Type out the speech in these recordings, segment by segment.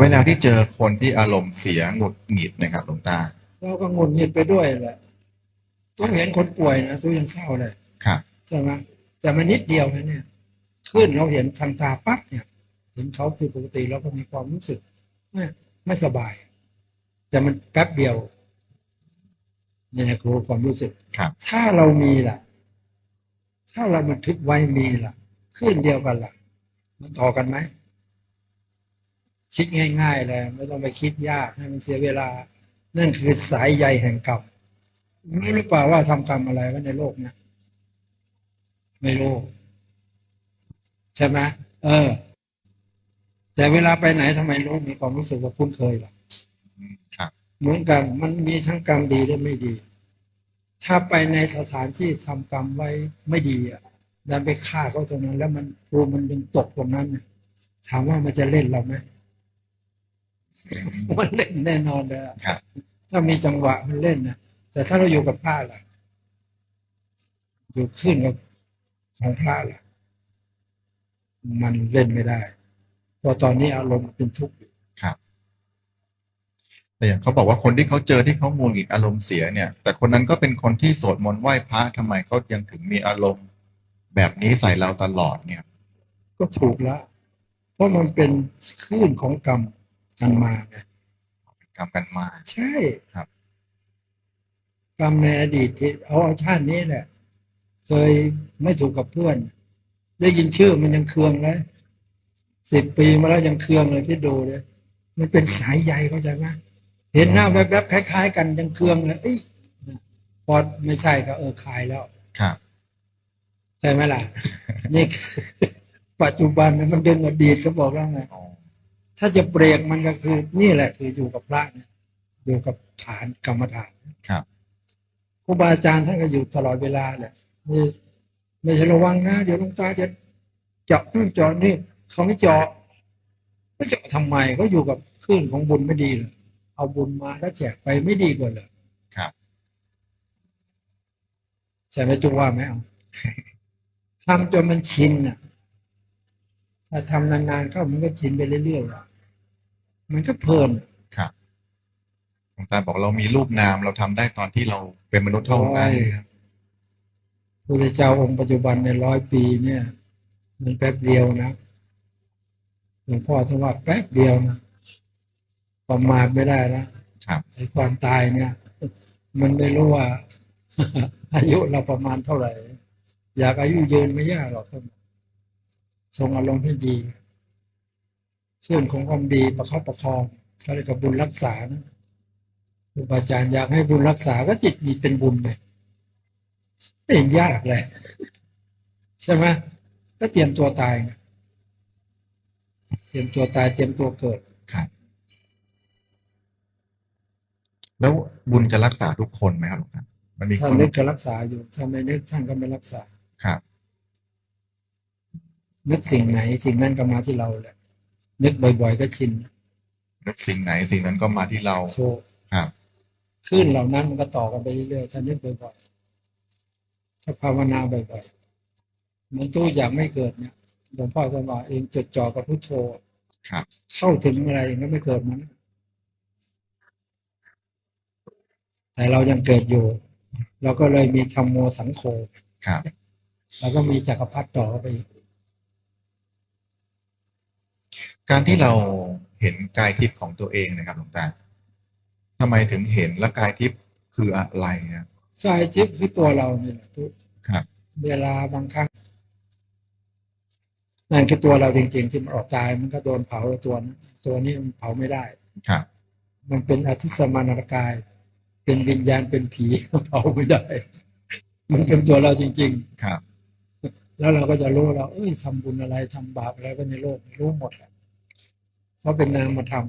เวลาที่เจอคนที่อารมณ์เสียหงุดหงิดนะครับหลวงตา เราก็งุนงิดไปด้วยแหละต้องเห็นคนป่วยนะทุกยังเศร้าเลยครับใช่ไหมแต่มันนิดเดียวนะเนี่ย ขึ้นเราเห็นทางตาปั๊บเนี่ย เห็นเขาผิดปกติเราก็มีความรู้สึกไม่ไม่สบาย แต่มันแป๊บเดียวเนี่ยนะครูความรู้สึกครับ ถ้าเรามีล่ะ ถ้าเราบันทึกไว้มีล่ะ ขึ้นเดียวกันล่ะ มันต่อกันไหม คิดง่าย ๆ เลย ไม่ต้องไปคิดยากให้มันเสียเวลา นั่นคือสายใยแห่งกรรมรู้หรือเปล่าว่าทำกรรมอะไรไว้ในโลกเนี้ยไม่รู้ใช่ไหมเออ แต่เวลาไปไหนทำไมรู้มีความรู้สึกว่าคุ้นเคยล่ะอืมครับ เหมือนกันมันมีทั้งกรรมดีและไม่ดี ถ้าไปในสถานที่ทำกรรมไว้ไม่ดีอะดันไปฆ่าเขาตรงนั้น แล้วมันครูมันยังตกตรงนั้นน่ะถามว่ามันจะเล่นเราไหม มันเล่นแน่นอนเลยอะครับ ถ้ามีจังหวะมันเล่นนะแต่ถ้าเราอยู่กับพระล่ะอยู่ขึ้นกับของพระล่ะ มันเล่นไม่ได้เพราะตอนนี้อารมณ์เป็นทุกข์อยู่ครับแต่อย่างเขาบอกว่าคนที่เขาเจอที่เขาหงุดหงิดอารมณ์เสียเนี่ย แต่คนนั้นก็เป็นคนที่สวดมนต์ไหว้พระทำไมเขายังถึงมีอารมณ์ แบบนี้ใส่เราตลอดเนี่ย ก็ถูกแล้วเพราะมันเป็นคลื่นของกรรม กันมาไงกรรมกันมา ใช่ครับกรรมในอดีตที่เอาเอาชาตินี้แหละเคยไม่ถูกกับเพื่อน ได้ยินชื่อมันยังเคืองเลยสิบปีมาแล้วยังเคืองเลยที่ดูเลยมันเป็นสายใยเข้าใจไหมเห็นหน้าแวบๆคล้ายๆ กันยังเคืองเลยเอ้ยพอไม่ใช่ก็เออคลายแล้ว ครับใช่ไหมล่ะนี่คือปัจจุบันมันดึงอดีตก็บอกแล้วไงอ๋อ ถ้าจะเบรกมันก็คือนี่แหละคืออยู่กับพระเนี่ยอยู่กับฐานกรรมฐานครับครูบาอาจารย์ท่านก็อยู่ตลอดเวลาแหละไม่ไม่ใช่ระวังนะเดี๋ยวหลวงตาจะเจาะนู่นเจาะนี่เขาไม่เจาะไม่เจาะทำไมเขาอยู่กับคลื่นของบุญไม่ดีเหรอเอาบุญมาแล้วแจกไปไม่ดีกว่าเหรอครับใช่ไหมจุว่าไหมเอาทำจนมันชินอะ ถ้าทำนานๆเข้ามันก็ชินไปเรื่อยๆอะมันก็เพลินครับหลวงตาบอกเรามีรูปนามเราทำได้ตอนที่เราเป็นมนุษย์เท่านั้นโอ้ยพระเจ้าองค์ปัจจุบันในร้อยปีเนี่ย มันแป๊บเดียวนะหลวงพ่อท่านว่าแป๊บเดียวนะประมาทไม่ได้นะครับไอ้ความตายเนี่ย มันไม่รู้ว่า อายุเราประมาณเท่าไหร่ อยากอายุยืนไม่ยากหรอกท่าน ทรงอารมณ์ให้ดีเครื่องของความดีประคับประคองเขาเรียกว่าบุญรักษานะครูบาอาจารย์อยากให้บุญรักษาก็จิตมีเป็นบุญไปไม่เห็นยากเลยใช่ไหมก็เตรียมตัวตายไงเตรียมตัวตายเตรียมตัวเกิดครับแล้วบุญจะรักษาทุกคนไหมครับหลวงตามันมีคถ้านนึกก็รักษาอยู่ถ้าไม่นึกท่านก็ไม่รักษาครับ นึกสิ่งไหน สิ่งนั้นก็มาที่เราแหละนึกบ่อยๆก็ชินนึกสิ่งไหนสิ่งนั้นก็มาที่เราโชว์ครับขึ้นเหล่านั้นมันก็ต่อกันไปเรื่อยๆถ้านึกบ่อยๆถ้าภาวนาบ่อยๆเหมันตู้อยากไม่เกิดเนี่ยหลวงพ่อจะบอกเองจดจ่อกับพุทโธครับเข้าถึงอะไรก็ไม่เกิดมันแต่เรายังเกิดอยู่ เราก็เลยมีธรรมโมสังโฆครับ แล้วก็มีจักรพรรดิต่อไปอี กการที่เราเห็นกายทิพย์ของตัวเองนะครับหลวงตาทำไมถึงเห็นและกายทิพย์คืออะไรนะกายทิพย์คือตัวเราเนี่ยแหละทุกครับ เวลาบางครั้งนั่นคือตัวเราจริงๆที่มันออกตายมันก็โดนเผาตัวนั้นตัวนี้มันเผาไม่ได้ครับ มันเป็นอธิสมานกาย เป็นวิญญาณเป็นผีเผาไม่ได้ มันเป็นตัวเราจริง ๆ ครับ แล้วเราก็จะรู้เรา เอ้ยทำบุญอะไรทำบาปอะไรก็ในโลกรู้หมดแหละ เพราะเป็นนามธรรม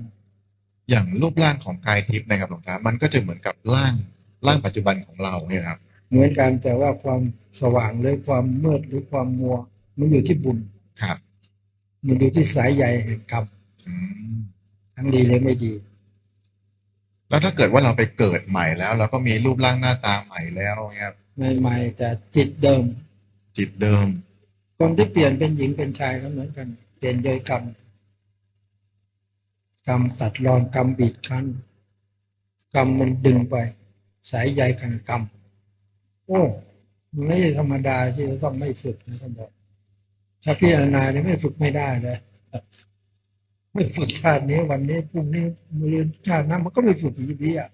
อย่างรูปร่างของกายทิพย์นะครับหลวงตามันก็จะเหมือนกับร่างร่างปัจจุบันของเราเนี่ยนะครับ เหมือนกันแต่ว่าความสว่างหรือความมืดหรือความมัว มันอยู่ที่บุญครับ มันอยู่ที่สายใยแห่งกรรมอืมทั้งดีและไม่ดี แล้วถ้าเกิดว่าเราไปเกิดใหม่แล้วเราก็มีรูปร่างหน้าตาใหม่แล้วเนี่ยครับใหม่ๆแต่จิตเดิม จิตเดิมคนที่เปลี่ยนเป็นหญิงเป็นชายก็เหมือนกัน เปลี่ยนโดยกรรม กรรมตัดรอนกรรมบีบคั้นกรรมมันดึงไป สายใยกันกรรมโอ้มันไม่ใช่ธรรมดาที่จะต้องไม่ฝึกนะท่านบอกถ้าพิจารณาเนี่ยไม่ฝึกไม่ได้เลยไม่ฝึกชาตินี้วันนี้พรุ่งนี้มือชาตินั้นมันก็ไม่ฝึกอีกทีอะ